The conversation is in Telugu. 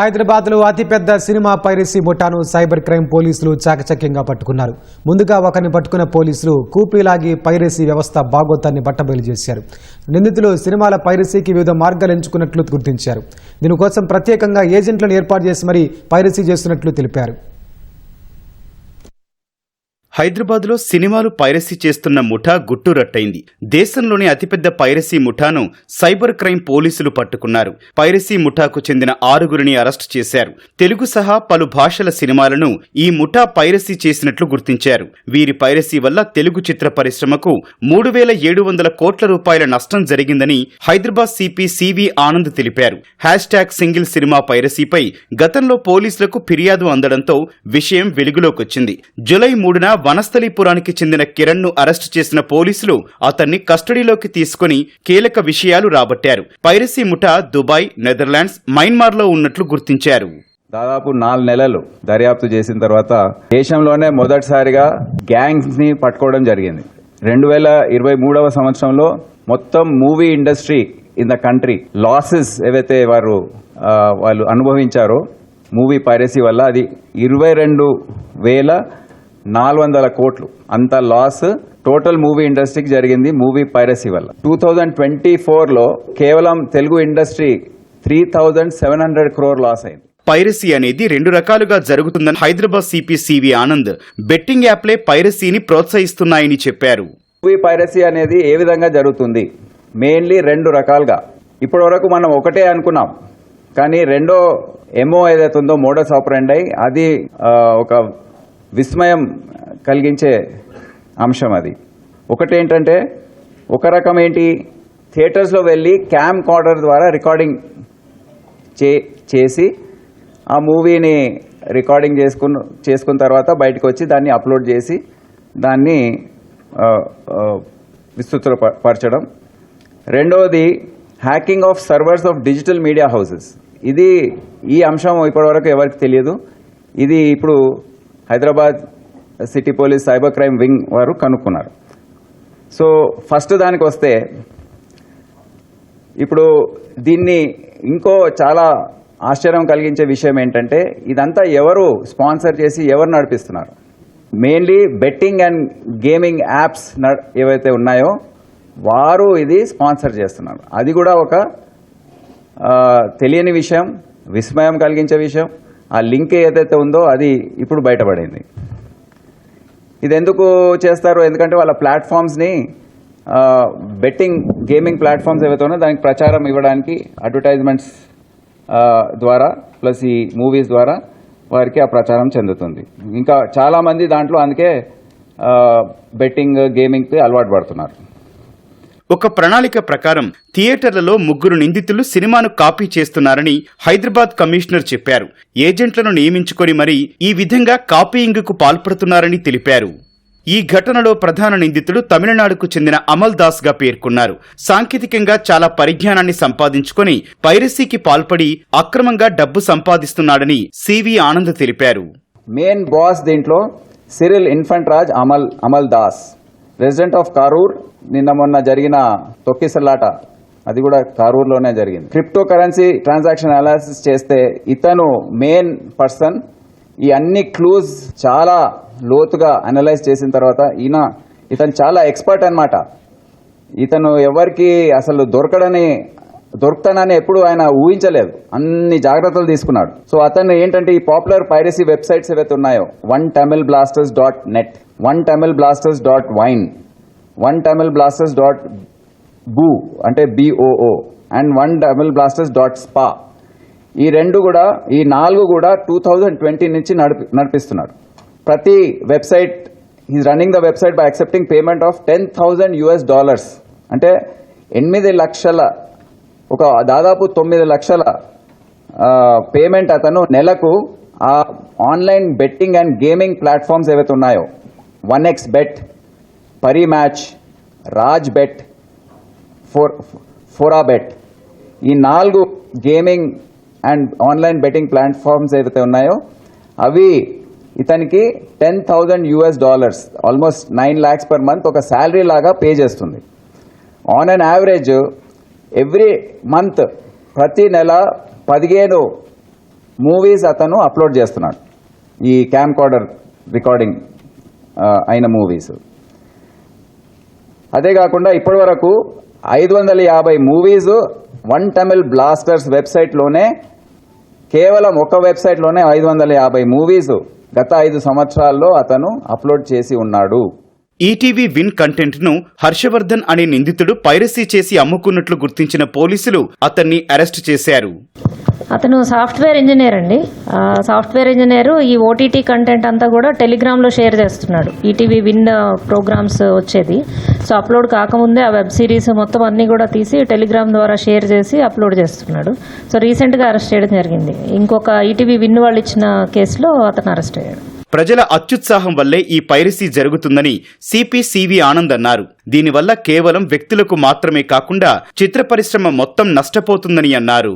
హైదరాబాద్లో అతిపెద్ద సినిమా పైరసీ ముఠాను సైబర్ క్రైమ్ పోలీసులు చాకచక్యంగా పట్టుకున్నారు. ముందుగా ఒకరిని పట్టుకున్న పోలీసులు కూపీలాగి పైరసీ వ్యవస్థ బాగోతాన్ని బట్టబయలు చేశారు. నిందితులు సినిమాల పైరసీకి వివిధ మార్గాలు ఎంచుకున్నట్లు గుర్తించారు. దీనికోసం ప్రత్యేకంగా ఏజెంట్లను ఏర్పాటు చేసి మరీ పైరసీ చేస్తున్నట్లు తెలిపారు. హైదరాబాద్లో సినిమాలు పైరసీ చేస్తున్న ముఠా గుట్టురట్టయింది దేశంలోని అతిపెద్ద పైరసీ ముఠాను సైబర్ క్రైమ్ పోలీసులు పట్టుకున్నారు. పైరసీ ముఠాకు చెందిన ఆరుగురిని అరెస్టు చేశారు. తెలుగు సహా పలు భాషల సినిమాలను ఈ ముఠా పైరసీ చేసినట్లు గుర్తించారు. వీరి పైరసీ వల్ల తెలుగు చిత్ర పరిశ్రమకు మూడు వేల ఏడు వందల కోట్ల రూపాయల నష్టం జరిగిందని హైదరాబాద్ సిపి సివి ఆనంద్ తెలిపారు. హ్యాష్ ట్యాగ్ సింగిల్ సినిమా పైరసీపై గతంలో పోలీసులకు ఫిర్యాదు అందడంతో విషయం వెలుగులోకొచ్చింది. జులై మూడున వనస్థలీపురానికి చెందిన కిరణ్ను అరెస్టు చేసిన పోలీసులు అతన్ని కస్టడీలోకి తీసుకుని కీలక విషయాలు రాబట్టారు. పైరసీ ముఠా దుబాయ్ నెదర్లాండ్స్ మయన్మార్లో ఉన్నట్లు గుర్తించారు. దాదాపు నాలుగు నెలలు దర్యాప్తు చేసిన తర్వాత దేశంలోనే మొదటిసారిగా గ్యాంగ్స్ని పట్టుకోవడం జరిగింది. రెండు వేల ఇరవై మూడవ సంవత్సరంలో మొత్తం movie industry in the country losses ఏవైతే వారు వాళ్ళు అనుభవించారో మూవీ పైరసీ వల్ల అది ఇరవై రెండు వేల నాలుగు వందల కోట్లు. అంత లాస్ టోటల్ మూవీ ఇండస్ట్రీకి జరిగింది మూవీ పైరసీ వల్ల. టూ థౌజండ్ ట్వంటీ ఫోర్లో కేవలం Telugu industry three thousand seven hundred crore loss అయింది. పైరసీ అనేది రెండు రకాలుగా జరుగుతుందని Hyderabad CP CV Anand betting యాప్లే పైరసీని ప్రోత్సహిస్తున్నాయని చెప్పారు. మూవీ పైరసీ అనేది ఏ విధంగా జరుగుతుంది? మెయిన్లీ రెండు రకాలుగా. ఇప్పటి వరకు మనం ఒకటే అనుకున్నాం. కానీ రెండో ఎంఓ ఏదైతే ఉందో మోడస్ ఆపరెండై అది ఆ, ఒక విస్మయం కలిగించే అంశం అది. ఒకటేంటంటే ఒక రకం ఏంటి థియేటర్స్లో వెళ్ళి క్యామ్ కార్డర్ ద్వారా రికార్డింగ్ చే చేసి ఆ మూవీని రికార్డింగ్ చేసుకున్న చేసుకున్న తర్వాత బయటకు వచ్చి దాన్ని అప్లోడ్ చేసి దాన్ని విస్తృతులు పరచడం. రెండవది hacking of servers of digital media houses. ఇది ఈ అంశం ఇప్పటివరకు ఎవరికి తెలియదు. ఇది ఇప్పుడు Hyderabad city police cyber crime wing వారు కనుక్కున్నారు. సో ఫస్ట్ దానికి వస్తే ఇప్పుడు దీన్ని ఇంకో చాలా ఆశ్చర్యం కలిగించే విషయం ఏంటంటే ఇదంతా ఎవరు స్పాన్సర్ చేసి ఎవరు నడిపిస్తున్నారు? Mainly betting and gaming apps న- ఏవైతే ఉన్నాయో వారు ఇది స్పాన్సర్ చేస్తున్నారు. అది కూడా ఒక తెలియని విషయం విస్మయం కలిగించే విషయం. ఆ లింక్ ఏదైతే ఉందో అది ఇప్పుడు బయటపడింది. ఇది ఎందుకు చేస్తారు? ఎందుకంటే వాళ్ళ ప్లాట్ఫామ్స్ని బెట్టింగ్ గేమింగ్ ప్లాట్ఫామ్స్ ఏవైతే ఉన్నాయో దానికి ప్రచారం ఇవ్వడానికి అడ్వర్టైజ్మెంట్స్ ద్వారా ప్లస్ ఈ మూవీస్ ద్వారా వారికి ఆ ప్రచారం చెందుతుంది. ఇంకా చాలామంది దాంట్లో అందుకే బెట్టింగ్ గేమింగ్కి అలవాటు పడుతున్నారు. ఒక ప్రణాళిక ప్రకారం థియేటర్లలో ముగ్గురు నిందితులు సినిమాను కాపీ చేస్తున్నారని హైదరాబాద్ కమిషనర్ చెప్పారు. ఏజెంట్లను నియమించుకొని మరీ ఈ విధంగా కాపీయింగ్కు పాల్పడుతున్నారని తెలిపారు. ఈ ఘటనలో ప్రధాన నిందితుడు తమిళనాడుకు చెందిన అమల్ దాస్గా పేర్కొన్నారు. సాంకేతికంగా చాలా పరిజ్ఞానాన్ని సంపాదించుకొని పైరసీకి పాల్పడి అక్రమంగా డబ్బు సంపాదిస్తున్నాడని సివి ఆనంద్ తెలిపారు. మెయిన్ బాస్ దీంట్లో సిరిల్ ఇన్ఫంట్ రాజ్ అమల్ అమల్ దాస్ రెసిడెంట్ ఆఫ్ కారూర్ నిన్న మొన్న జరిగిన తొక్కిసలాట అది కూడా కారూర్లోనే జరిగింది. క్రిప్టో కరెన్సీ ట్రాన్సాక్షన్ అనాలిసిస్ చేస్తే ఇతను మెయిన్ పర్సన్ ఈ అన్ని క్లూజ్ చాలా లోతుగా అనలైజ్ చేసిన తర్వాత ఈయన ఇతను చాలా ఎక్స్పర్ట్ అనమాట ఇతను ఎవరికి అసలు దొరకడని దొరుకుతానని ఎప్పుడు ఆయన ఊహించలేదు. అన్ని జాగ్రత్తలు తీసుకున్నాడు. సో అతను ఏంటంటే ఈ పాపులర్ పైరసీ వెబ్సైట్స్ ఏవైతే ఉన్నాయో one Tamil blasters dot net one Tamil blasters dot wine one Tamil blasters dot boo అంటే BOO and one Tamil blasters dot spa ఈ రెండు కూడా ఈ నాలుగు కూడా టూ థౌజండ్ ట్వంటీ నుంచి నడిపి నడిపిస్తున్నారు. ప్రతి website is running the website by accepting payment of ten thousand US dollars అంటే ఎనిమిది లక్షల ఒక దాదాపు తొమ్మిది లక్షల పేమెంట్ అతను నెలకు ఆ online betting and gaming platforms ఏవైతే ఉన్నాయో one X bet Parimatch Raj bet four fora bet. ఈ నాలుగు gaming and online betting platforms ఏదైతే ఉన్నాయో అవి ఇతనికి ten thousand US dollars almost nine lakhs per month ఒక శాలరీ లాగా పే చేస్తుంది. On on average every month ప్రతి నెల పదిహేను మూవీస్ అతను అప్లోడ్ చేస్తున్నాడు. ఈ క్యామ్ కార్డర్ రికార్డింగ్. అయిన మూవీస్ అదే కాకుండా ఇప్పటి వరకు ఐదు వందల యాభై మూవీస్ వన్ తమిళ్ బ్లాస్టర్స్ వెబ్సైట్లోనే కేవలం ఒక వెబ్సైట్లోనే ఐదు వందల యాభై మూవీస్ గత ఐదు సంవత్సరాల్లో అతను అప్లోడ్ చేసి ఉన్నాడు. ఈటీవీ విన్ కంటెంట్ను హర్షవర్ధన్ అనే నిందితుడు పైరసీ చేసి అమ్ముకున్నట్లు గుర్తించిన పోలీసులు అతన్ని అరెస్ట్ చేశారు. అతను సాఫ్ట్వేర్ ఇంజనీర్ అండి. సాఫ్ట్వేర్ ఇంజనీర్ ఈ ఓటీటీ కంటెంట్ అంతా కూడా టెలిగ్రామ్లో షేర్ చేస్తున్నాడు. ఈటీవీ విన్ ప్రోగ్రామ్స్ వచ్చేది. సో అప్లోడ్ కాకముందే ఆ వెబ్ సిరీస్ మొత్తం అన్నీ కూడా తీసి టెలిగ్రామ్ ద్వారా షేర్ చేసి అప్లోడ్ చేస్తున్నాడు. సో రీసెంట్గా అరెస్ట్ చేయడం జరిగింది. ఇంకొక ఈటీవీ విన్ వాళ్ళు ఇచ్చిన కేసులో అతను అరెస్ట్ అయ్యాడు. ప్రజల అత్యుత్సాహం వల్లే ఈ పైరసీ జరుగుతుందని సిపి సివి ఆనంద్ అన్నారు. దీనివల్ల కేవలం వ్యక్తులకు మాత్రమే కాకుండా చిత్ర పరిశ్రమ మొత్తం నష్టపోతుందని అన్నారు.